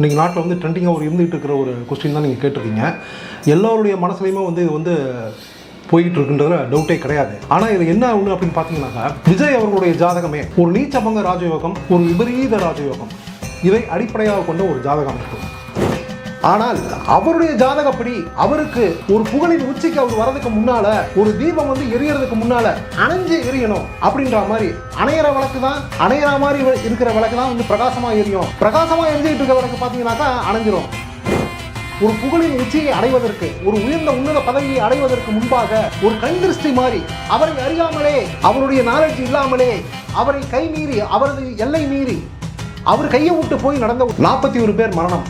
இன்றைக்கி நாட்டில் வந்து ட்ரெண்டிங்காக ஒரு இருந்துகிட்டு இருக்கிற ஒரு கொஸ்டின் தான் நீங்கள் கேட்டிருக்கீங்க. எல்லோருடைய மனசுலையுமே வந்து இது வந்து போயிட்டு இருக்குன்றதுல டவுட்டே கிடையாது. ஆனால் இது என்ன ஒன்று அப்படின்னு பார்த்தீங்கன்னாக்கா விஜய் அவர்களுடைய ஜாதகமே ஒரு நீச்சபங்க ராஜயோகம் ஒரு விபரீத ராஜயோகம். இதை அடிப்படையாக கொண்ட ஒரு ஜாதகம் இருக்கும் ஆனால் அவருடைய ஜாதகப்படி அவருக்கு ஒரு புகழின் உச்சிக்கு அவர் வரதுக்கு முன்னால ஒரு தீபம் வந்து எரியறதுக்கு முன்னால அணைஞ்சு எரியணும் அப்படின்ற மாதிரி அணையிற விளக்கு தான் அணையிற மாதிரி இருக்கிற விளக்கு தான் வந்து பிரகாசமா எரியும். பிரகாசமா எரிஞ்சுட்டு இருக்க விளக்கு பார்த்தீங்கன்னாக்கா அணைஞ்சிரும். ஒரு புகழின் உச்சியை அடைவதற்கு ஒரு உயர்ந்த உன்னத பதவியை அடைவதற்கு முன்பாக ஒரு கண் திருஷ்டி மாறி அவரை அறியாமலே அவருடைய நாலேஜ் இல்லாமலே அவரை கை மீறி அவரது எல்லை மீறி அவர் கையை விட்டு போய் நடந்த நாற்பத்தி ஒரு பேர் மரணம்.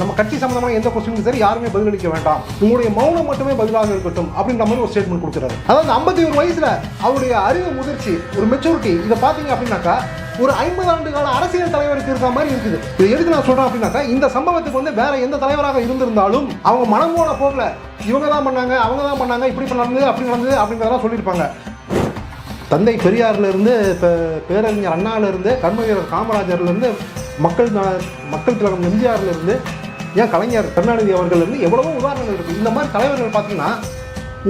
நம்ம கட்சி சம்பந்தமான எந்த கொஸ்டினும் சரி யாருமே பதிலளிக்க வேண்டாம். உங்களுடைய மௌனம் மட்டுமே பதிலாக இருக்கட்டும் அப்படின்ற மாதிரி ஒரு ஸ்டேட்மெண்ட் கொடுக்குறாரு. அதாவது ஐம்பத்தி ஒரு வயசுல அவருடைய அறிவு முதிர்ச்சி ஒரு மெச்சூரிட்டி இதை பார்த்தீங்க அப்படின்னாக்கா ஒரு ஐம்பது ஆண்டு கால அரசியல் தலைவருக்கு இருக்கிற மாதிரி இருக்குது. இது எதுக்கு நான் சொல்றேன் அப்படின்னாக்கா இந்த சம்பவத்துக்கு வந்து வேற எந்த தலைவராக இருந்திருந்தாலும் அவங்க மனம் போன போகல. இவங்க தான் பண்ணாங்க அவங்க தான் பண்ணாங்க இப்படி நடந்தது அப்படி நடந்தது அப்படிங்கிறதெல்லாம் சொல்லியிருப்பாங்க. தந்தை பெரியார்ல இருந்து இப்போ பேரறிஞர் அண்ணால இருந்து கர்மவீரர் காமராஜர்ல இருந்து மக்கள் மக்கள் திலகம் எம்ஜிஆர்ல இருந்து ஏன் கலைஞர் கருணாநிதி அவர்கள் இருந்து எவ்வளவோ உதாரணங்கள் இருக்குது இந்த மாதிரி தலைவர்கள் பார்த்தீங்கன்னா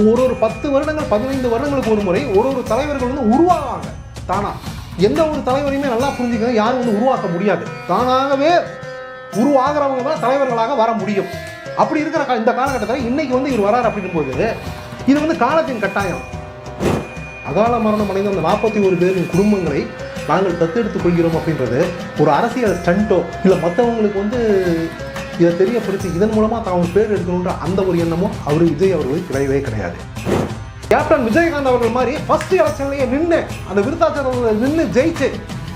ஒரு ஒரு பத்து வருடங்கள் பதினைந்து வருடங்களுக்கு ஒரு முறை ஒரு ஒரு தலைவர்கள் வந்து உருவாகுவாங்க தானா. எந்த ஒரு தலைவரையுமே நல்லா புரிஞ்சுக்கணும் யாரும் வந்து உருவாக்க முடியாது. தானாகவே உருவாகிறவங்க தான் தலைவர்களாக வர முடியும். அப்படி இருக்கிற கா- இந்த காலகட்டத்தில் இன்னைக்கு வந்து இவர் வரார் அப்படின்னும்போது இது வந்து காலத்தின் கட்டாயம். அகால மரணம் அடைந்த அந்த நாற்பத்தி ஒரு பேரின் குடும்பங்களை நாங்கள் தத்தெடுத்துக் கொள்கிறோம் அப்படின்றது ஒரு அரசியல் ஸ்டண்ட்டோ இல்லை மற்றவங்களுக்கு வந்து இதை தெரியப்படுத்தி இதன் மூலமாக தான் பேர் எடுக்கணுன்ற அந்த ஒரு எண்ணமும் அவர் விஜய் அவர்களுக்கு கிடையவே கிடையாது. கேப்டன் விஜயகாந்த் அவர்கள் மாதிரி ஃபர்ஸ்ட் எலெக்ஷன்லேயே நின்று அந்த விருத்தாச்சலத்தில் நின்று ஜெயிச்சு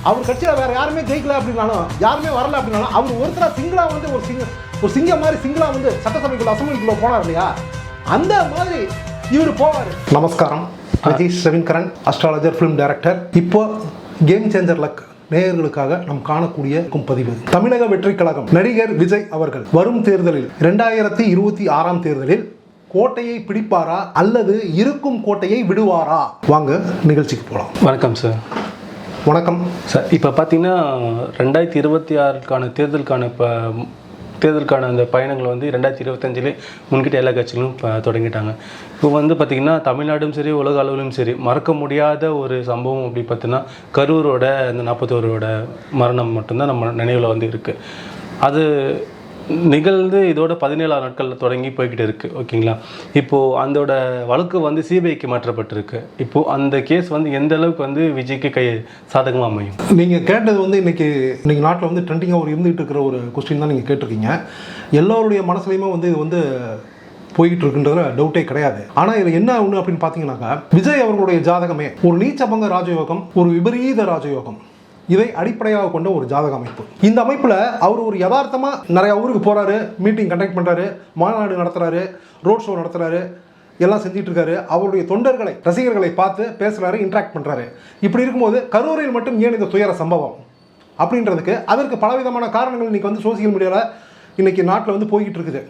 அவர் கட்சியில் வேறு யாருமே ஜெயிக்கல அப்படின்னாலும் யாருமே வரல அப்படின்னாலும் அவர் ஒருத்தராக சிங்கிளாக வந்து ஒரு சிங்க ஒரு சிங்கம் மாதிரி சிங்கிளாக வந்து சட்டசபைக்குள்ள அசம்பிளிக்குள்ள போனார் இல்லையா? அந்த மாதிரி இவர் போவார். நமஸ்காரம். Rajeesh Raveenkaran astrologer film director இப்போ கேம் சேஞ்சர் லக் நேயர்களுக்காக நாம் காணக்கூடிய பதிவு தமிழக வெற்றிக் கழகம் நடிகர் விஜய் அவர்கள் வரும் தேர்தலில் இரண்டாயிரத்தி இருபத்தி ஆறாம் தேர்தலில் கோட்டையை பிடிப்பாரா அல்லது இருக்கும் கோட்டையை விடுவாரா? வாங்க நிகழ்ச்சிக்கு போகலாம் வணக்கம் சார் வணக்கம். சார் இப்போ பார்த்தீங்கன்னா ரெண்டாயிரத்தி இருபத்தி ஆறுக்கான தேர்தலுக்கான இப்போ தேர்தலுக்கான அந்த பயணங்கள் வந்து ரெண்டாயிரத்தி இருபத்தஞ்சிலே முன்கிட்ட எல்லா கட்சிகளும் தொடங்கிட்டாங்க. இப்போ வந்து பார்த்திங்கன்னா தமிழ்நாடும் சரி உலக அளவிலும் சரி மறக்க முடியாத ஒரு சம்பவம் அப்படி பார்த்தீங்கன்னா கரூரோட அந்த நாற்பத்தோரோட மரணம் மட்டும்தான் நம்ம நினைவில் வந்து இருக்குது அது நிகழ்ந்து இதோட பதினேழாம் நாட்களில் தொடங்கி போய்கிட்டு இருக்குது ஓகேங்களா? இப்போது அதோட வழக்கு வந்து சிபிஐக்கு மாற்றப்பட்டிருக்கு. இப்போது அந்த கேஸ் வந்து எந்த அளவுக்கு வந்து விஜய்க்கு கை சாதகமாக அமையும்? நீங்கள் கேட்டது வந்து இன்னைக்கு இன்றைக்கி நாட்டில் வந்து ட்ரெண்டிங்காக ஒரு இருந்துகிட்டு இருக்கிற ஒரு கொஸ்டின் தான் நீங்கள் கேட்டிருக்கீங்க. எல்லோருடைய மனசுலையுமே வந்து இது வந்து போய்கிட்டு இருக்குன்றதுல டவுட்டே கிடையாது. ஆனால் இது என்ன ஒன்று அப்படின்னு பார்த்தீங்கன்னாக்கா விஜய் அவர்களுடைய ஜாதகமே ஒரு நீச்சபங்க ராஜயோகம் ஒரு விபரீத ராஜயோகம். இதை அடிப்படையாக கொண்ட ஒரு ஜாதக அமைப்பு. இந்த அமைப்பில் அவர் ஒரு யதார்த்தமாக நிறைய ஊருக்கு போகிறாரு மீட்டிங் கண்டக்ட் பண்ணுறாரு மாநாடு நடத்துகிறாரு ரோட் ஷோ நடத்துகிறாரு எல்லாம் செஞ்சுட்டு இருக்காரு. அவருடைய தொண்டர்களை ரசிகர்களை பார்த்து பேசுகிறாரு இன்ட்ராக்ட் பண்ணுறாரு இப்படி இருக்கும்போது கரூரில் மட்டும் ஏன் இந்த துயர சம்பவம்? அப்படின்றதுக்கு அதற்கு பலவிதமான காரணங்கள் இன்னைக்கு வந்து சோசியல் மீடியாவில் இன்னைக்கு நாட்டில் வந்து போய்கிட்டு இருக்குது.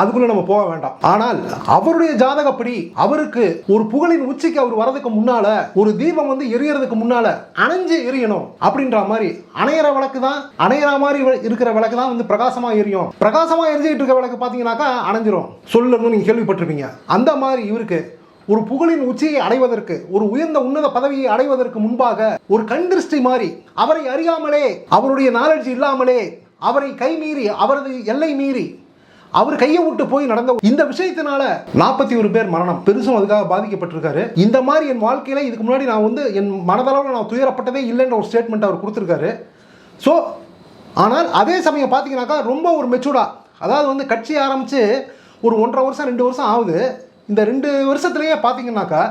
அதுக்குள்ள நம்ம போக வேண்டாம். ஆனால் அவருடைய ஜாதகப்படி அவருக்கு ஒரு புகழின் உச்சிக்கு அவர் வரதுக்கு முன்னால ஒரு தீபம் வந்து எரியறதுக்கு முன்னால அணைஞ்சு எரியணும் அப்படின்ற மாதிரி அணையிற விளக்கு தான் அணையிற மாதிரி இருக்கிற விளக்கு தான் வந்து பிரகாசமா எரியும். பிரகாசமா எரிஞ்சிட்டு இருக்க விளக்கு பார்த்தீங்கன்னாக்கா அணைஞ்சிரும். சொல்லணும்னு நீங்க கேள்விப்பட்டிருப்பீங்க. அந்த மாதிரி இவருக்கு ஒரு புகழின் உச்சியை அடைவதற்கு ஒரு உயர்ந்த உன்னத பதவியை அடைவதற்கு முன்பாக ஒரு கண்டிருஷ்டி மாதிரி மாறி அவரை அறியாமலே அவருடைய நாலெட்ஜ் இல்லாமலே அவரை கைமீறி அவரது எல்லை மீறி அவர் கையை விட்டு போய் நடந்த இந்த விஷயத்தினால நாற்பத்தி ஒரு பேர் மரணம். பெருசும் அதுக்காக பாதிக்கப்பட்டிருக்காரு. இந்த மாதிரி என் வாழ்க்கையில இதுக்கு முன்னாடி நான் வந்து என் மனதளவில் நான் துயரப்பட்டதே இல்லைன்ற ஒரு ஸ்டேட்மெண்ட் அவர் கொடுத்துருக்காரு. ஸோ ஆனால் அதே சமயம் பார்த்தீங்கன்னாக்கா ரொம்ப ஒரு மெச்சூர்டா அதாவது வந்து கட்சி ஆரம்பித்து ஒரு ஒன்றரை வருஷம் ரெண்டு வருஷம் ஆகுது. இந்த ரெண்டு வருஷத்துலேயே பார்த்தீங்கன்னாக்கா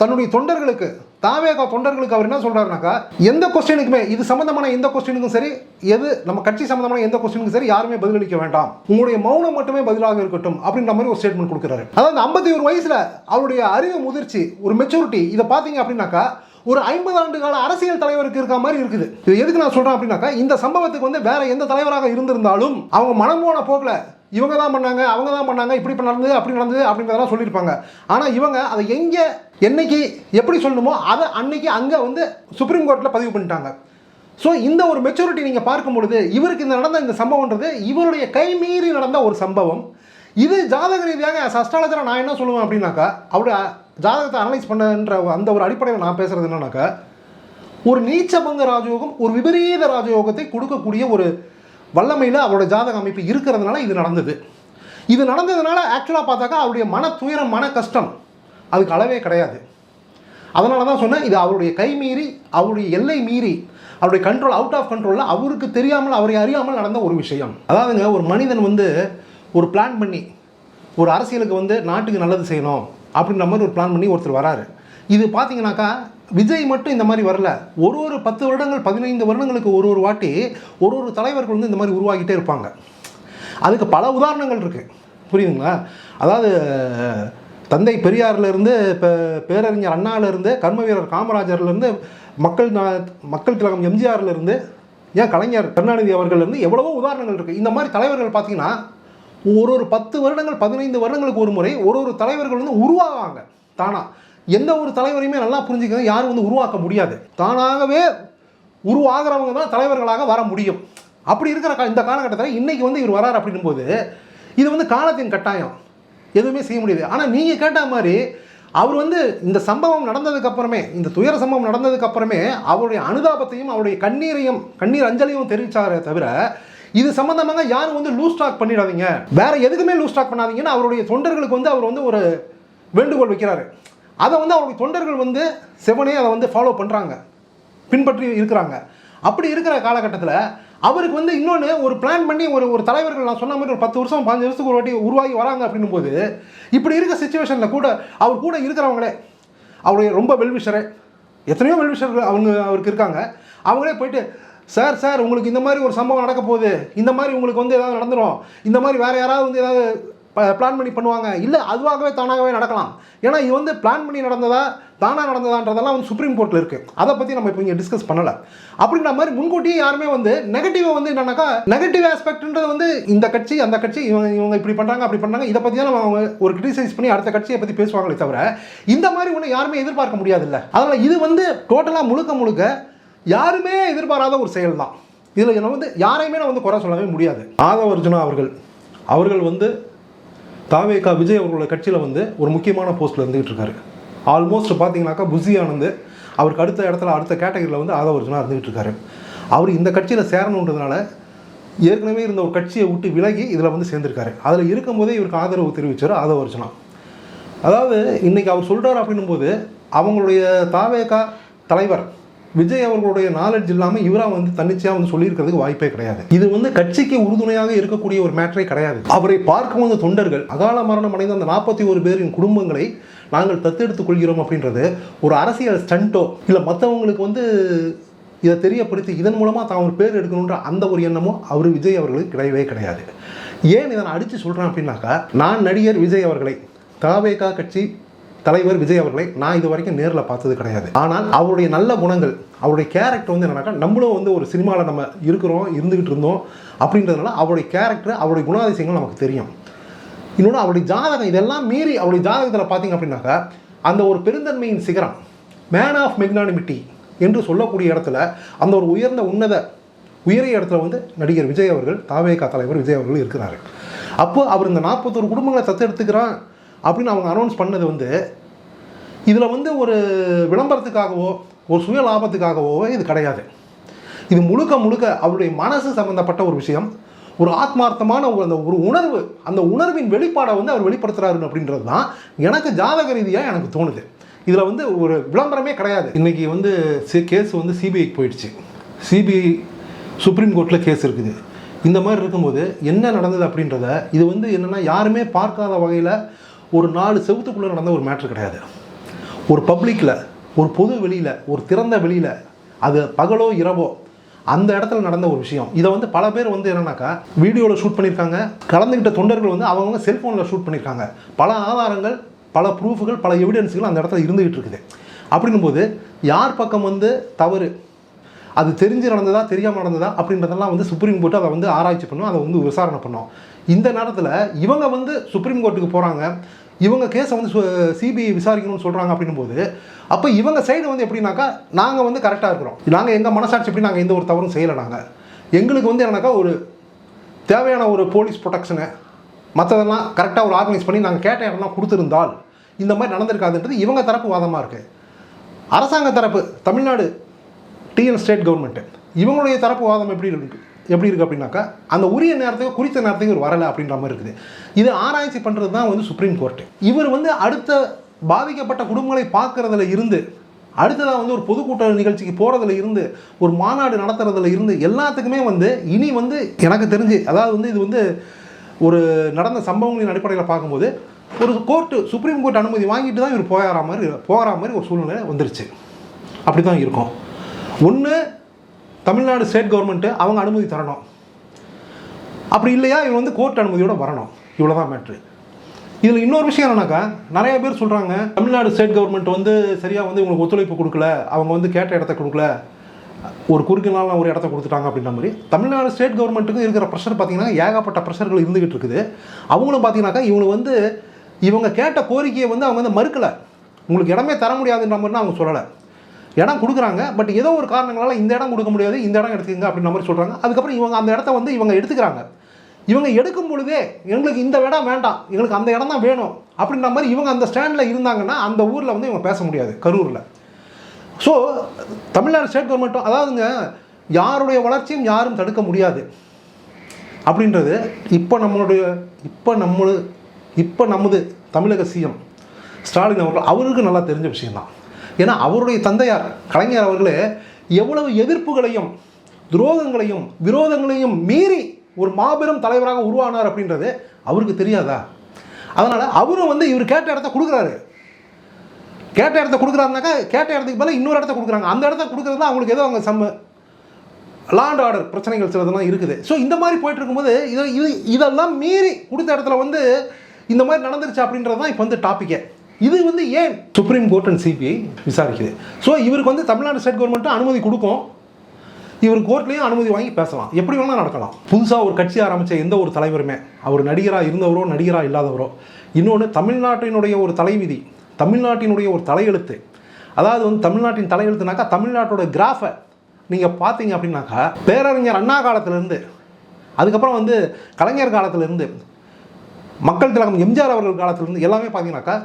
தன்னுடைய தொண்டர்களுக்கு தாவேகா தொண்டர்களுக்கு அவர் என்ன சொல்கிறாருனாக்கா எந்த கொஸ்டினுக்குமே இது சம்மந்தமான எந்த கொஸ்டினுக்கும் சரி எது நம்ம கட்சி சம்மந்தமான எந்த கொஸ்டினுக்கும் சரி யாருமே பதிலளிக்க வேண்டாம். உங்களுடைய மௌனம் மட்டுமே பதிலாக இருக்கட்டும் அப்படின்ற மாதிரி ஒரு ஸ்டேட்மெண்ட் கொடுக்குறாரு. அதாவது ஐம்பத்தி ஒரு வயசில் அவருடைய அறிவு முதிர்ச்சி ஒரு மெச்சூரிட்டி இதை பார்த்தீங்க அப்படின்னாக்கா ஒரு ஐம்பது ஆண்டு கால அரசியல் தலைவருக்கு இருக்க மாதிரி இருக்குது. இது எதுக்கு நான் சொல்றேன் அப்படின்னாக்கா இந்த சம்பவத்துக்கு வந்து வேற எந்த தலைவராக இருந்திருந்தாலும் அவங்க மனம் போன போகல இவங்க தான் பண்ணாங்க அவங்க தான் பண்ணாங்க இப்படி நடந்தது அப்படி நடந்தது அப்படின்றதெல்லாம் சொல்லியிருப்பாங்க. ஆனால் இவங்க அதை எங்கே என்னைக்கு எப்படி சொல்லணுமோ அதை அன்னைக்கு அங்கே வந்து சுப்ரீம் கோர்ட்டில் பதிவு பண்ணிட்டாங்க. ஸோ இந்த ஒரு மெச்சூரிட்டி நீங்கள் பார்க்கும் பொழுது இவருக்கு இந்த நடந்த இந்த சம்பவம்ன்றது இவருடைய கைமீறி நடந்த ஒரு சம்பவம். இது ஜாதக ரீதியாக அஸ்ட்ராலஜராக நான் என்ன சொல்லுவேன் அப்படின்னாக்கா அவருடைய ஜாதகத்தை அனலைஸ் பண்ணன்ற அந்த ஒரு அடிப்படையில் நான் பேசுறது என்னன்னாக்கா ஒரு நீச்சபங்க ராஜயோகம் ஒரு விபரீத ராஜயோகத்தை கொடுக்கக்கூடிய ஒரு வல்லமையில் அவரோட ஜாதக அமைப்பு இருக்கிறதுனால இது நடந்தது. இது நடந்ததுனால ஆக்சுவலாக பார்த்தாக்கா அவருடைய மன துயரம் மன கஷ்டம் அதுக்கு அளவே கிடையாது. அதனால தான் சொன்னேன் இது அவருடைய கை மீறி அவருடைய எல்லை மீறி அவருடைய கண்ட்ரோல் அவுட் ஆஃப் கண்ட்ரோலில் அவருக்கு தெரியாமல் அவரை அறியாமல் நடந்த ஒரு விஷயம். அதாவதுங்க ஒரு மனிதன் வந்து ஒரு பிளான் பண்ணி ஒரு அரசியலுக்கு வந்து நாட்டுக்கு நல்லது செய்யணும் அப்படின்ற மாதிரி ஒரு பிளான் பண்ணி ஒருத்தர் வராரு. இது பார்த்தீங்கன்னாக்கா விஜய் மட்டும் இந்த மாதிரி வரல. ஒரு ஒரு பத்து வருடங்கள் பதினைந்து வருடங்களுக்கு ஒரு ஒரு வாட்டி ஒரு ஒரு தலைவர்கள் வந்து இந்த மாதிரி உருவாகிட்டே இருப்பாங்க. அதுக்கு பல உதாரணங்கள் இருக்குது புரியுதுங்களா? அதாவது தந்தை பெரியார்லேருந்து இப்போ பேரறிஞர் அண்ணாவிலேருந்து கர்ம வீரர் காமராஜர்லேருந்து மக்கள் மக்கள் திலகம் எம்ஜிஆர்லேருந்து ஏன் கலைஞர் கருணாநிதி அவர்கள்லேருந்து எவ்வளவோ உதாரணங்கள் இருக்குது இந்த மாதிரி தலைவர்கள் பார்த்தீங்கன்னா ஒரு ஒரு பத்து வருடங்கள் பதினைந்து வருடங்களுக்கு ஒரு முறை ஒரு ஒரு தலைவர்கள் வந்து உருவாகுவாங்க தானா. எந்த ஒரு தலைவரையுமே நல்லா புரிஞ்சுக்கங்க யாரும் வந்து உருவாக்க முடியாது. தானாகவே உருவாகிறவங்க தான் தலைவர்களாக வர முடியும். அப்படி இருக்கிற இந்த காலகட்டத்தில் இன்றைக்கி வந்து இவர் வரார் அப்படின்னும் போது இது வந்து காலத்தின் கட்டாயம். எதுவுமே செய்ய முடியாது. ஆனால் நீங்கள் கேட்ட மாதிரி அவர் வந்து இந்த சம்பவம் நடந்ததுக்கு அப்புறமே இந்த துயர சம்பவம் நடந்ததுக்கு அப்புறமே அவருடைய அனுதாபத்தையும் அவருடைய கண்ணீரையும் கண்ணீர் அஞ்சலியும் தெரிவிச்சாரே தவிர இது சம்பந்தமாக யாரும் வந்து லூஸ் ஸ்டாக் பண்ணிடாதீங்க. வேற எதுக்குமே லூஸ் ஸ்டாக் பண்ணாதீங்கன்னு அவருடைய தொண்டர்களுக்கு வந்து அவர் வந்து ஒரு வேண்டுகோள் வைக்கிறாரு. அதை வந்து அவருடைய தொண்டர்கள் வந்து செவனே அதை வந்து ஃபாலோ பண்ணுறாங்க பின்பற்றி இருக்கிறாங்க. அப்படி இருக்கிற காலகட்டத்தில் அவருக்கு வந்து இன்னொன்று ஒரு பிளான் பண்ணி ஒரு ஒரு தலைவர்கள் நான் சொன்ன மாதிரி ஒரு பத்து வருஷம் பதினஞ்சு வருஷத்துக்கு ஒரு வாட்டி உருவாகி வராங்க அப்படின்னும் போது இப்படி இருக்க சுச்சுவேஷனில் கூட அவர் கூட இருக்கிறவங்களே அவருடைய ரொம்ப வெல்விஷரு எத்தனையோ வெல்விஷர்கள் அவங்க அவருக்கு இருக்காங்க. அவங்களே போயிட்டு சார் சார் உங்களுக்கு இந்த மாதிரி ஒரு சம்பவம் நடக்க போகுது. இந்த மாதிரி உங்களுக்கு வந்து ஏதாவது நடந்துடும் இந்த மாதிரி வேறு யாராவது வந்து ஏதாவது பிளான் பண்ணி பண்ணுவாங்க. இல்லை அதுவாகவே தானாகவே நடக்கலாம். ஏன்னா இது வந்து பிளான் பண்ணி நடந்ததா தானாக நடந்ததான்றதெல்லாம் வந்து சுப்ரீம் கோர்ட்டில் இருக்குது அதை பற்றி நம்ம இப்போ இங்கே டிஸ்கஸ் பண்ணலை. அப்படின்ற மாதிரி முன்கூட்டியே யாருமே வந்து நெகட்டிவாக வந்து என்னன்னாக்கா நெகட்டிவ் ஆஸ்பெக்ட்ன்றது வந்து இந்த கட்சி அந்த கட்சி இவங்க இவங்க இப்படி பண்ணுறாங்க அப்படி பண்ணுறாங்க இதை பற்றி தான் அவங்க ஒரு கிரிட்டிசைஸ் பண்ணி அடுத்த கட்சியை பற்றி பேசுவாங்களே தவிர இந்த மாதிரி ஒன்று யாருமே எதிர்பார்க்க முடியாதுல்ல. அதனால் இது வந்து டோட்டலாக முழுக்க முழுக்க யாருமே எதிர்பாராத ஒரு செயல் தான் இதில் என்ன வந்து யாரையுமே நான் வந்து குறை சொல்லவே முடியாது. ஆதவ அர்ஜுனா அவர்கள் அவர்கள் வந்து தாவேகா விஜய் அவர்களோட கட்சியில் வந்து ஒரு முக்கியமான போஸ்ட்டில் இருந்துகிட்டு இருக்காரு. ஆல்மோஸ்ட் பார்த்தீங்கன்னாக்கா புசி ஆனந்த் அவருக்கு அடுத்த இடத்துல அடுத்த கேட்டகரியில் வந்து ஆதவ அர்ஜுனா இருந்துகிட்டு இருக்காரு. அவர் இந்த கட்சியில் சேரணுன்றதுனால ஏற்கனவே இருந்த ஒரு கட்சியை விட்டு விலகி இதில் வந்து சேர்ந்திருக்காரு. அதில் இருக்கும்போதே இவருக்கு ஆதரவு தெரிவித்தார் ஆதவ அர்ஜுனா அதாவது இன்றைக்கி அவர் சொல்கிறார் அப்படின்னும் போது அவங்களுடைய தாவேகா தலைவர் விஜய் அவர்களுடைய நாலேஜ் இல்லாமல் இவராக வந்து தன்னிச்சையாக வந்து சொல்லியிருக்கிறதுக்கு வாய்ப்பே கிடையாது. இது வந்து கட்சிக்கு உறுதுணையாக இருக்கக்கூடிய ஒரு மேட்டரே கிடையாது. அவரை பார்க்க வந்த தொண்டர்கள் அகால மரணம் அடைந்த அந்த நாற்பத்தி ஒரு பேரின் குடும்பங்களை நாங்கள் தத்தெடுத்துக் கொள்கிறோம் அப்படின்றது ஒரு அரசியல் ஸ்டண்ட்டோ இல்லை மற்றவங்களுக்கு வந்து இதை தெரியப்படுத்தி இதன் மூலமாக தான் ஒரு பேர் எடுக்கணுன்ற அந்த ஒரு எண்ணமும் அவர் விஜய் அவர்களுக்கு கிடையவே கிடையாது. ஏன் இதை நான் அடித்து சொல்கிறேன் அப்படின்னாக்கா நான் நடிகர் விஜய் அவர்களை தாவேகா கட்சி தலைவர் விஜய் அவர்களை நான் இது வரைக்கும் நேரில் பார்த்தது கிடையாது. ஆனால் அவருடைய நல்ல குணங்கள் அவருடைய கேரக்டர் வந்து என்னன்னாக்கா நம்மளும் வந்து ஒரு சினிமாவில் நம்ம இருக்கிறோம் இருந்துகிட்டு இருந்தோம் அப்படின்றதுனால அவருடைய கேரக்டர் அவருடைய குணாதிசயங்கள் நமக்கு தெரியும். இன்னொன்று அவருடைய ஜாதகம் இதெல்லாம் மீறி அவருடைய ஜாதகத்தில் பார்த்தீங்க அப்படின்னாக்கா அந்த ஒரு பெருந்தன்மையின் சிகரம் மேன் ஆஃப் மெக்னானிமிட்டி என்று சொல்லக்கூடிய இடத்துல அந்த ஒரு உயர்ந்த உன்னத உயரிய இடத்துல வந்து நடிகர் விஜய் அவர்கள் தாவேகா தலைவர் விஜய் அவர்கள் இருக்கிறார்கள். அப்போ அவர் இந்த நாற்பத்தொரு குடும்பங்களை தத்தெடுத்துக்கிறான். அப்படின்னு அவங்க அனௌன்ஸ் பண்ணது வந்து இதில் வந்து ஒரு விளம்பரத்துக்காகவோ ஒரு சுய லாபத்துக்காகவோ இது கிடையாது. இது முழுக்க முழுக்க அவருடைய மனசு சம்மந்தப்பட்ட ஒரு விஷயம். ஒரு ஆத்மார்த்தமான ஒரு அந்த ஒரு உணர்வு அந்த உணர்வின் வெளிப்பாடை வந்து அவர் வெளிப்படுத்துறாரு அப்படின்றது தான் எனக்கு ஜாதக ரீதியாக எனக்கு தோணுது. இதில் வந்து ஒரு விளம்பரமே கிடையாது. இன்றைக்கி வந்து கேஸ் வந்து சிபிஐக்கு போயிடுச்சு. சிபிஐ சுப்ரீம் கோர்ட்டில் கேஸ் இருக்குது. இந்த மாதிரி இருக்கும்போது என்ன நடந்தது அப்படின்றத இது வந்து என்னென்னா யாருமே பார்க்காத வகையில் ஒரு நாலு செவத்துக்குள்ளே நடந்த ஒரு மேட்ரு கிடையாது. ஒரு பப்ளிக்கில் ஒரு பொது வெளியில் ஒரு திறந்த வெளியில் அது பகலோ இரவோ அந்த இடத்துல நடந்த ஒரு விஷயம். இதை வந்து பல பேர் வந்து என்னன்னாக்கா வீடியோவில் ஷூட் பண்ணியிருக்காங்க. கலந்துக்கிட்ட தொண்டர்கள் வந்து அவங்கவுங்க செல்ஃபோனில் ஷூட் பண்ணியிருக்காங்க. பல ஆதாரங்கள் பல ப்ரூஃபுகள் பல எவிடன்ஸுகள் அந்த இடத்துல இருந்துகிட்டு இருக்குது. அப்படின்னும் போது யார் பக்கம் வந்து தவறு? அது தெரிஞ்சு நடந்ததா தெரியாமல் நடந்ததா அப்படின்றதெல்லாம் வந்து சுப்ரீம் கோர்ட்டு அதை வந்து ஆராய்ச்சி பண்ணும் அதை வந்து விசாரணை பண்ணோம். இந்த நேரத்தில் இவங்க வந்து சுப்ரீம் கோர்ட்டுக்கு போகிறாங்க இவங்க கேஸை வந்து சிபிஐ விசாரிக்கணும்னு சொல்கிறாங்க அப்படின்னும் போது அப்போ இவங்க சைடு வந்து எப்படின்னாக்கா நாங்கள் வந்து கரெக்டாக இருக்கிறோம். நாங்கள் எங்கள் மனசாட்சி எப்படி நாங்கள் எந்த ஒரு தவறும் செய்யலை நாங்கள் எங்களுக்கு வந்து என்னன்னாக்கா ஒரு தேவையான ஒரு போலீஸ் ப்ரொடெக்ஷனு மற்றதெல்லாம் கரெக்டாக ஒரு ஆர்கனைஸ் பண்ணி நாங்கள் கேட்ட இடம்லாம் கொடுத்துருந்தால் இந்த மாதிரி நடந்திருக்காதுன்றது இவங்க தரப்பு வாதமாக இருக்குது அரசாங்க தரப்பு தமிழ்நாடு டிஎன் ஸ்டேட் கவர்மெண்ட்டு இவங்களுடைய தரப்பு வாதம் எப்படி இருக்குது எப்படி இருக்குது அப்படின்னாக்கா அந்த உரிய நேரத்துக்கு குறித்த நேரத்துக்கு இவர் வரலை அப்படின்ற மாதிரி இருக்குது. இது ஆராய்ச்சி பண்ணுறது தான் வந்து சுப்ரீம் கோர்ட்டு இவர் வந்து அடுத்த பாதிக்கப்பட்ட குடும்பங்களை பார்க்குறதுல இருந்து அடுத்ததாக வந்து ஒரு பொதுக்கூட்ட நிகழ்ச்சிக்கு போகிறதுல இருந்து ஒரு மாநாடு நடத்துறதுல இருந்து எல்லாத்துக்குமே வந்து இனி வந்து எனக்கு தெரிஞ்சு அதாவது வந்து இது வந்து ஒரு நடந்த சம்பவங்களின் அடிப்படையில் பார்க்கும்போது ஒரு கோர்ட்டு சுப்ரீம் கோர்ட் அனுமதி வாங்கிட்டு தான் இவர் போகிற மாதிரி போகிற மாதிரி ஒரு சூழ்நிலை வந்துருச்சு. அப்படி தான் இருக்கும். ஒன்று தமிழ்நாடு ஸ்டேட் கவர்மெண்ட்டு அவங்க அனுமதி தரணும். அப்படி இல்லையா? இவங்க வந்து கோர்ட் அனுமதியோடு வரணும். இவ்வளோதான் மேட்ரு இதில் இன்னொரு விஷயம் என்னன்னாக்கா நிறைய பேர் சொல்கிறாங்க தமிழ்நாடு ஸ்டேட் கவர்மெண்ட் வந்து சரியாக வந்து இவங்களுக்கு ஒத்துழைப்பு கொடுக்கல அவங்க வந்து கேட்ட இடத்த கொடுக்கல ஒரு குறுக்கு நாள் ஒரு இடத்த கொடுத்துட்டாங்க அப்படின்ற மாதிரி. தமிழ்நாடு ஸ்டேட் கவர்மெண்ட்டுக்கு இருக்கிற ப்ரெஷர் பார்த்தீங்கன்னா ஏகப்பட்ட ப்ரெஷர்கள் இருந்துகிட்டு இருக்குது. அவங்களும் பார்த்தீங்கன்னாக்கா இவங்களுக்கு வந்து இவங்க கேட்ட கோரிக்கையை வந்து அவங்க வந்து மறுக்கலை. உங்களுக்கு இடமே தர முடியாதுன்ற மாதிரினா அவங்க சொல்லலை. இடம் கொடுக்குறாங்க பட் ஏதோ ஒரு காரணங்களால் இந்த இடம் கொடுக்க முடியாது இந்த இடம் எடுத்துக்கங்க அப்படின்ற மாதிரி சொல்கிறாங்க அதுக்கப்புறம் இவங்க அந்த இடத்த வந்து இவங்க எடுத்துக்கிறாங்க. இவங்க எடுக்கும் பொழுதே எங்களுக்கு இந்த இடம் வேண்டாம் எங்களுக்கு அந்த இடம் தான் வேணும் அப்படின்ற மாதிரி இவங்க அந்த ஸ்டாண்டில் இருந்தாங்கன்னா அந்த ஊரில் வந்து இவங்க பேச முடியாது கரூரில். ஸோ தமிழ்நாடு ஸ்டேட் கவர்மெண்ட்டும் அதாவதுங்க யாருடைய வளர்ச்சியும் யாரும் தடுக்க முடியாது. அப்படின்றது இப்போ நம்மளுடைய இப்போ நம்மளு இப்போ நமது தமிழக சிஎம் ஸ்டாலின் அவர்கள் அவருக்கு நல்லா தெரிஞ்ச விஷயம்தான். ஏன்னா அவருடைய தந்தையார் கலைஞர் அவர்களே எவ்வளவு எதிர்ப்புகளையும் துரோகங்களையும் விரோதங்களையும் மீறி ஒரு மாபெரும் தலைவராக உருவானார் அப்படின்றது அவருக்கு தெரியாதா? அதனால் அவரும் வந்து இவர் கேட்ட இடத்த கொடுக்குறாரு. கேட்ட இடத்த கொடுக்குறாருனாக்கா கேட்ட இடத்துக்கு பதிலாக இன்னொரு இடத்த கொடுக்குறாங்க. அந்த இடத்த கொடுக்குறது தான் அவங்களுக்கு ஏதோ அவங்க சம்ம லாண்ட் ஆர்டர் பிரச்சனைகள் சிலதெல்லாம் இருக்குது. ஸோ இந்த மாதிரி போயிட்டு இருக்கும்போது இதை இது இதெல்லாம் மீறி கொடுத்த இடத்துல வந்து இந்த மாதிரி நடந்துருச்சு அப்படின்றது தான் இப்போ வந்து டாப்பிக்கே இது வந்து ஏன் சுப்ரீம் கோர்ட் அண்ட் சிபிஐ விசாரிக்குது? ஸோ இவருக்கு வந்து தமிழ்நாடு ஸ்டேட் கவர்மெண்ட்டும் அனுமதி கொடுக்கும். இவர் கோர்ட்லேயும் அனுமதி வாங்கி பேசலாம். எப்படி வேணால் நடக்கலாம். புதுசாக ஒரு கட்சி ஆரம்பித்த எந்த ஒரு தலைவருமே அவர் நடிகராக இருந்தவரோ நடிகராக இல்லாதவரோ இன்னொன்று தமிழ்நாட்டினுடைய ஒரு தலைவிதி தமிழ்நாட்டினுடைய ஒரு தலையெழுத்து. அதாவது வந்து தமிழ்நாட்டின் தலையெழுத்துனாக்கா தமிழ்நாட்டோட கிராஃபை நீங்கள் பார்த்தீங்க அப்படின்னாக்கா பேரறிஞர் அண்ணா காலத்திலேருந்து அதுக்கப்புறம் வந்து கலைஞர் காலத்திலேருந்து மக்கள் திலகம் எம்ஜிஆர் அவர்கள் காலத்திலேருந்து எல்லாமே பார்த்தீங்கன்னாக்கா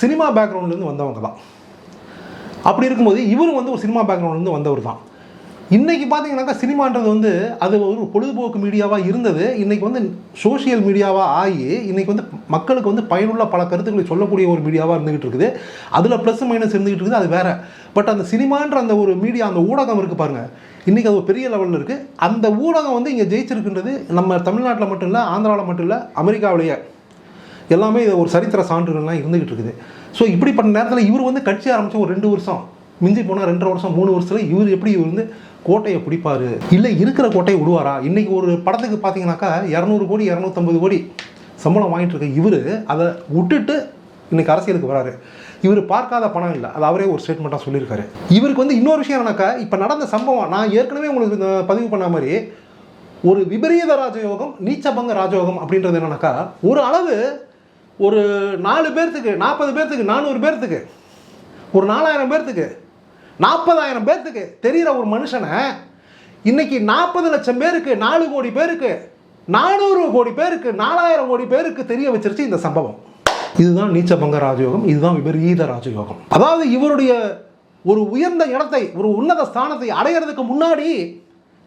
சினிமா பேக்ரவுண்ட்லேருந்து வந்தவங்க தான். அப்படி இருக்கும்போது இவரும் வந்து ஒரு சினிமா பேக்ரவுண்ட்லேருந்து வந்தவர் தான். இன்றைக்கி பார்த்தீங்கன்னாக்கா சினிமான்றது வந்து அது ஒரு பொழுதுபோக்கு மீடியாவாக இருந்தது. இன்றைக்கி வந்து சோஷியல் மீடியாவாக ஆகி இன்றைக்கி வந்து மக்களுக்கு வந்து பயனுள்ள பல கருத்துக்களை சொல்லக்கூடிய ஒரு மீடியாவாக இருந்துகிட்டு இருக்குது. அதில் ப்ளஸ் மைனஸ் இருந்துகிட்டு இருக்குது அது வேறு. பட் அந்த சினிமான்ற அந்த ஒரு மீடியா அந்த ஊடகம் இருக்குது பாருங்கள் இன்றைக்கி அது ஒரு பெரிய லெவலில் இருக்குது அந்த ஊடகம் வந்து இங்கே ஜெயிச்சிருக்குன்றது நம்ம தமிழ்நாட்டில் மட்டும் இல்லை ஆந்திராவில் மட்டும் இல்லை அமெரிக்காவிலேயே. எல்லாமே இது ஒரு சரித்திர சான்றுகள்லாம் இருந்துகிட்டு இருக்குது. ஸோ இப்படிப்பட்ட நேரத்தில் இவர் வந்து கட்சி ஆரம்பித்து ஒரு ரெண்டு வருஷம். மிஞ்சி போனால் ரெண்டரை வருஷம் மூணு வருஷத்தில் இவர் எப்படி இவர் வந்து கோட்டையை பிடிப்பார்? இல்லை இருக்கிற கோட்டையை விடுவாரா? இன்றைக்கி ஒரு படத்துக்கு பார்த்தீங்கன்னாக்கா இரநூறு கோடி இரநூத்தம்பது கோடி சம்பளம் வாங்கிட்டு இருக்க இவர் அதை விட்டுட்டு இன்றைக்கி அரசியலுக்கு வராரு. இவர் பார்க்காத பணம் இல்லை. அது அவரே ஒரு ஸ்டேட்மெண்ட்டாக சொல்லியிருக்காரு. இவருக்கு வந்து இன்னொரு விஷயம் என்னன்னாக்கா இப்போ நடந்த சம்பவம் நான் ஏற்கனவே உங்களுக்கு இந்த பதிவு பண்ண மாதிரி ஒரு விபரீத ராஜயோகம் நீச்சபங்க ராஜயோகம் அப்படின்றது என்னன்னாக்கா ஒரு அளவு ஒரு நாலு பேர்த்துக்கு நாற்பது பேர்த்துக்கு நானூறு பேர்த்துக்கு ஒரு நாலாயிரம் பேர்த்துக்கு நாற்பதாயிரம் பேர்த்துக்கு தெரிகிற ஒரு மனுஷனை இன்னைக்கு நாற்பது லட்சம் பேருக்கு நாலு கோடி பேருக்கு நானூறு கோடி பேருக்கு நாலாயிரம் கோடி பேருக்கு தெரிய வச்சிருச்சு இந்த சம்பவம். இதுதான் நீச்சபங்க ராஜயோகம் இதுதான் விபரீத ராஜயோகம். அதாவது இவருடைய ஒரு உயர்ந்த இடத்தை ஒரு உன்னத ஸ்தானத்தை அடையிறதுக்கு முன்னாடி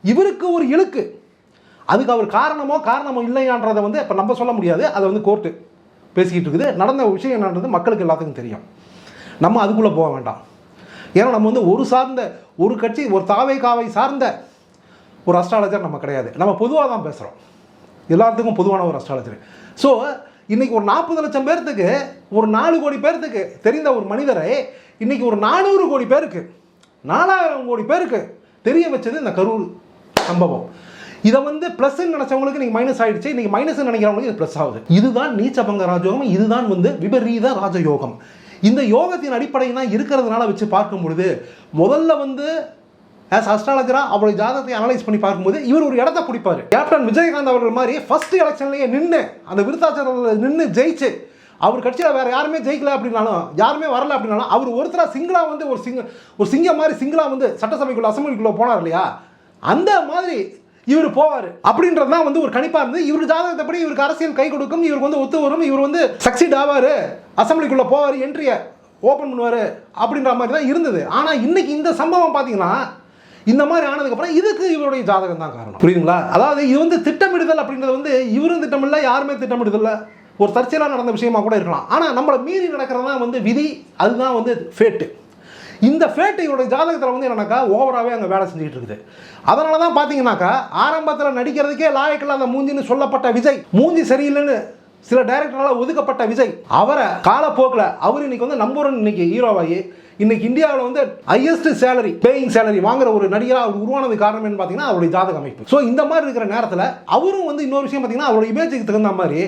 இவருக்கு ஒரு இழுக்கு. அதுக்கு அவர் காரணமோ காரணமோ இல்லையான்றதை வந்து இப்போ நம்ம சொல்ல முடியாது. அதை வந்து கோர்ட்டு பேசிக்கிட்டு இருக்குது. நடந்த விஷயம் என்னன்றது மக்களுக்கு எல்லாத்துக்கும் தெரியும். நம்ம அதுக்குள்ளே போக வேண்டாம். ஏன்னா நம்ம வந்து ஒரு சார்ந்த ஒரு கட்சி ஒரு தாவை காவை சார்ந்த ஒரு அஸ்ட்ராலஜர் நம்ம கிடையாது. நம்ம பொதுவாக தான் பேசுகிறோம் எல்லாத்துக்கும் பொதுவான ஒரு அஸ்ட்ராலஜர் ஸோ இன்றைக்கி ஒரு நாற்பது லட்சம் பேர்த்துக்கு ஒரு நாலு கோடி பேர்த்துக்கு தெரிந்த ஒரு மனிதரை இன்றைக்கி ஒரு நானூறு கோடி பேருக்கு நாலாயிரம் கோடி பேருக்கு தெரிய வச்சது இந்த கரூர் சம்பவம். இதை வந்து ப்ளஸ்ன்னு நினச்சவங்களுக்கு இன்னைக்கு மைனஸ் ஆயிடுச்சு. இன்னைக்கு மைனஸ் நினைக்கிறவங்களுக்கு இது ப்ளஸ் ஆகுது. இதுதான் நீச்சபங்க ராஜயோகம் இதுதான் வந்து விபரீத ராஜயோகம். இந்த யோகத்தின் அடிப்படையில் தான் இருக்கிறதுனால வச்சு பார்க்கும் பொழுது முதல்ல வந்து ஆஸ் அஸ்ட்ராலஜராக அவருடைய ஜாதகத்தை அனலைஸ் பண்ணி பார்க்கும்போது இவர் ஒரு இடத்த பிடிப்பார். கேப்டன் விஜயகாந்த் அவர்கள் மாதிரி ஃபர்ஸ்ட் எலெக்ஷன்லேயே நின்று அந்த விருத்தாச்சலத்தில் நின்று ஜெயிச்சு அவர் கட்சியில் வேறு யாருமே ஜெயிக்கல அப்படின்னாலும் யாருமே வரல அப்படின்னாலும் அவர் ஒருத்தராக சிங்கிளாக வந்து ஒரு சிங்க ஒரு சிங்கம் மாதிரி சிங்கிளாக வந்து சட்டசபைக்குள்ளே அசம்பிளிக்குள்ளே போனார் இல்லையா? அந்த மாதிரி இவர் போவார். அப்படின்றது தான் வந்து ஒரு கணிப்பாக இருந்து இவர் ஜாதகத்தைப்படி இவருக்கு அரசியல் கை கொடுக்கும் இவருக்கு வந்து ஒத்து வரும் இவர் வந்து சக்சீட் ஆவார். அசம்பிளிக்குள்ளே போவார் என்ட்ரியை ஓப்பன் பண்ணுவார் அப்படின்ற மாதிரி தான் இருந்தது. ஆனால் இன்னைக்கு இந்த சம்பவம் பார்த்தீங்கன்னா இந்த மாதிரி ஆனதுக்கப்புறம் இதுக்கு இவருடைய ஜாதகம் தான் காரணம். புரியுதுங்களா? அதாவது இது வந்து திட்டமிடுதல் அப்படின்றது வந்து இவரும் திட்டமிடல யாருமே திட்டமிடுதல் ஒரு தற்செயலாக நடந்த விஷயமா கூட இருக்கலாம். ஆனால் நம்மளை மீறி நடக்கிறது தான் வந்து விதி. அதுதான் வந்து ஃபேட்டு இந்த ஃபேட்டு இவருடைய ஜாதகத்தில் வந்து என்னன்னாக்கா ஓவராகவே அங்கே வேலை செஞ்சுட்டு இருக்குது. அதனால தான் பார்த்தீங்கன்னாக்கா ஆரம்பத்தில் நடிக்கிறதுக்கே லாயக்கில்லாத மூஞ்சின்னு சொல்லப்பட்ட விஜய் மூஞ்சி சரியில்லைன்னு சில டைரக்டரால் ஒதுக்கப்பட்ட விஜய் அவரை காலப்போக்கில் அவர் இன்னைக்கு வந்து நம்பர் இன்னைக்கு ஹீரோவாகி இன்னைக்கு இந்தியாவில் வந்து ஹையஸ்ட் சேலரி பேயிங் சேலரி வாங்குற ஒரு நடிகராக அவர் உருவானது காரணம் என்ன பார்த்தீங்கன்னா அவருடைய ஜாதக அமைப்பு. ஸோ இந்த மாதிரி இருக்கிற நேரத்தில் அவரும் வந்து இன்னொரு விஷயம் பார்த்தீங்கன்னா அவருடைய இமேஜுக்கு தகுந்த மாதிரி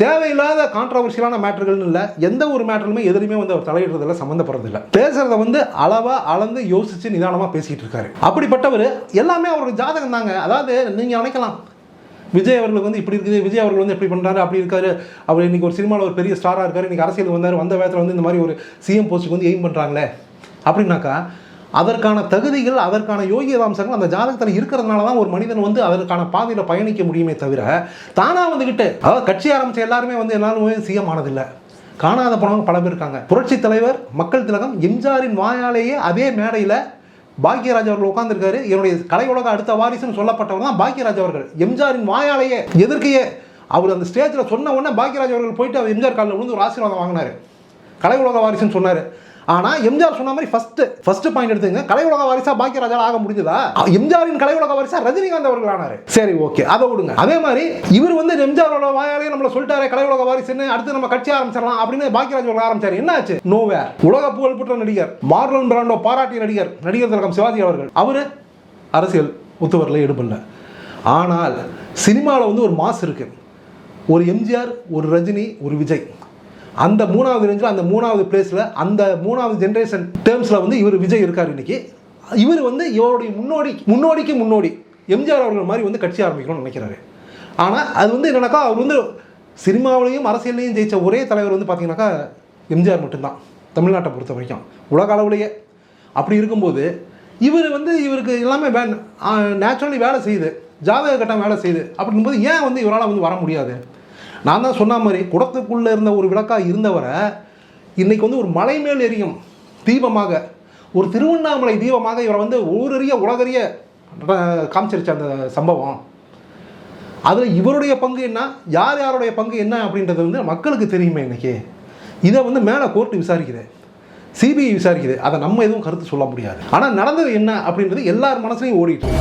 தேவையில்லாத கான்ட்ரவர்ஷியலான மேட்டர்கள்னு இல்லை. எந்த ஒரு மேட்டருமே எதுலையுமே வந்து அவர் தலையிடுறதில்ல சம்மந்தப்படுறதில்ல. பேசுறத வந்து அளவா அளந்து யோசிச்சு நிதானமாக பேசிக்கிட்டு இருக்காரு. அப்படிப்பட்டவர் எல்லாமே அவருடைய ஜாதகம் தாங்க. அதாவது நீங்கள் நினைக்கலாம் விஜய் அவர்களுக்கு வந்து இப்படி இருக்குது விஜய் அவர்கள் வந்து எப்படி பண்ணுறாரு அப்படி இருக்காரு. அவர் இன்னைக்கு ஒரு சினிமாவில் ஒரு பெரிய ஸ்டாராக இருக்காரு. இன்னைக்கு அரசியல் வந்தார். வந்த வேகத்தில் வந்து இந்த மாதிரி ஒரு சிஎம் போஸ்ட்டுக்கு வந்து எய்ம் பண்ணுறாங்களே அப்படின்னாக்கா அதற்கான தகுதிகள் அதற்கான யோகியதாம்சங்கள் அந்த ஜாதகத்தில் இருக்கிறதுனால தான் ஒரு மனிதன் வந்து அதற்கான பாதையில் பயணிக்க முடியுமே தவிர தானாக வந்துக்கிட்டு அதாவது கட்சி ஆரம்பித்த எல்லாருமே வந்து எல்லாருமே சிஎம் ஆனதில்லை. காணாத போனவங்க பல பேர் இருக்காங்க. புரட்சி தலைவர் மக்கள் திலகம் எம்ஜிஆரின் வாயாலேயே அதே மேடையில் பாக்யராஜ் அவர்கள் உட்கார்ந்திருக்காரு. என்னுடைய கலை உலக அடுத்த வாரிசுன்னு சொல்லப்பட்டவர் தான் பாக்யராஜ் அவர்கள். எம்ஜாரின் வாயாலேயே எதிர்க்கையே அவர் அந்த ஸ்டேஜில் சொன்ன உடனே பாக்யராஜ் அவர்கள் போயிட்டு அவர் எம்ஜிஆர் காலில் விழுந்து ஒரு ஆசீர்வாதம் வாங்கினார். கலை உலக வாரிசுன்னு சொன்னார். ஆனால் எம்ஜிஆர் சொன்ன மாதிரி ஃபர்ஸ்ட் ஃபர்ஸ்ட் பாயிண்ட் எடுத்துங்க கலை உலக வாரிசா பாக்கியராஜால் ஆக முடிஞ்சதா? எம்ஜிஆரின் கலை உலக வாரிசா ரஜினிகாந்த் அவர்கள் ஆனாரு. சரி ஓகே. அதை விடுங்க. அதே மாதிரி இவர் வந்து எம்ஜிஆரோட வாயாலே நம்மள சொல்லிட்டாரு கலை உலக வாரிசுன்னு அடுத்து நம்ம கட்சி ஆரம்பிச்சிடலாம் அப்படின்னு பாக்கியராஜ் அவர்கள் ஆரம்பிச்சாரு. என்ன ஆச்சு நோவே உலக புகழ்பெற்ற நடிகர் மார்லன் பிராண்டோ பாராட்டிய நடிகர் நடிகர் திலகம் சிவாஜி அவர்கள். அவரு அரசியல் ஒத்துவரில் ஈடுபடல ஆனால் சினிமாவில் வந்து ஒரு மாஸ் இருக்குது ஒரு எம்ஜிஆர் ஒரு ரஜினி ஒரு விஜய். அந்த மூணாவது ரேஞ்சில் அந்த மூணாவது பிளேஸில் அந்த மூணாவது ஜென்ரேஷன் டேர்ம்ஸில் வந்து இவர் விஜய் இருக்கார் இன்னைக்கு. இவர் வந்து இவருடைய முன்னோடி முன்னோடிக்கு முன்னோடி எம்ஜிஆர் அவர்கள் மாதிரி வந்து கட்சி ஆரம்பிக்கணும்னு நினைக்கிறாரு. ஆனால் அது வந்து என்னென்னாக்கா அவர் வந்து சினிமாவிலையும் அரசியல்லையும் ஜெயிச்ச ஒரே தலைவர் வந்து பார்த்தீங்கன்னாக்கா எம்ஜிஆர் மட்டும்தான். தமிழ்நாட்டை பொறுத்த வரைக்கும். உலக அளவுலேயே. அப்படி இருக்கும்போது இவர் வந்து இவருக்கு எல்லாமே வே நேச்சுரலி வேலை செய்யுது. ஜாதக கட்டம் வேலை செய்யுது. அப்படிங்கும்போது ஏன் வந்து இவரால் வந்து வர முடியாது? நான் தான் சொன்ன மாதிரி குடத்துக்குள்ளே இருந்த ஒரு விளக்காக இருந்தவரை இன்றைக்கி வந்து ஒரு மலை மேல் எரியும் தீபமாக. ஒரு திருவண்ணாமலை தீபமாக இவரை வந்து ஊரறிய உலகறிய காமிச்சிருச்சு அந்த சம்பவம். அதில் இவருடைய பங்கு என்ன? யார் யாருடைய பங்கு என்ன அப்படின்றது வந்து மக்களுக்கு தெரியுமே இன்றைக்கி இதை வந்து மேலே கோர்ட்டு விசாரிக்குது. சிபிஐ விசாரிக்குது. அதை நம்ம எதுவும் கருத்து சொல்ல முடியாது. ஆனால் நடந்தது என்ன அப்படின்றது எல்லார் மனசுலையும் ஓடிட்டு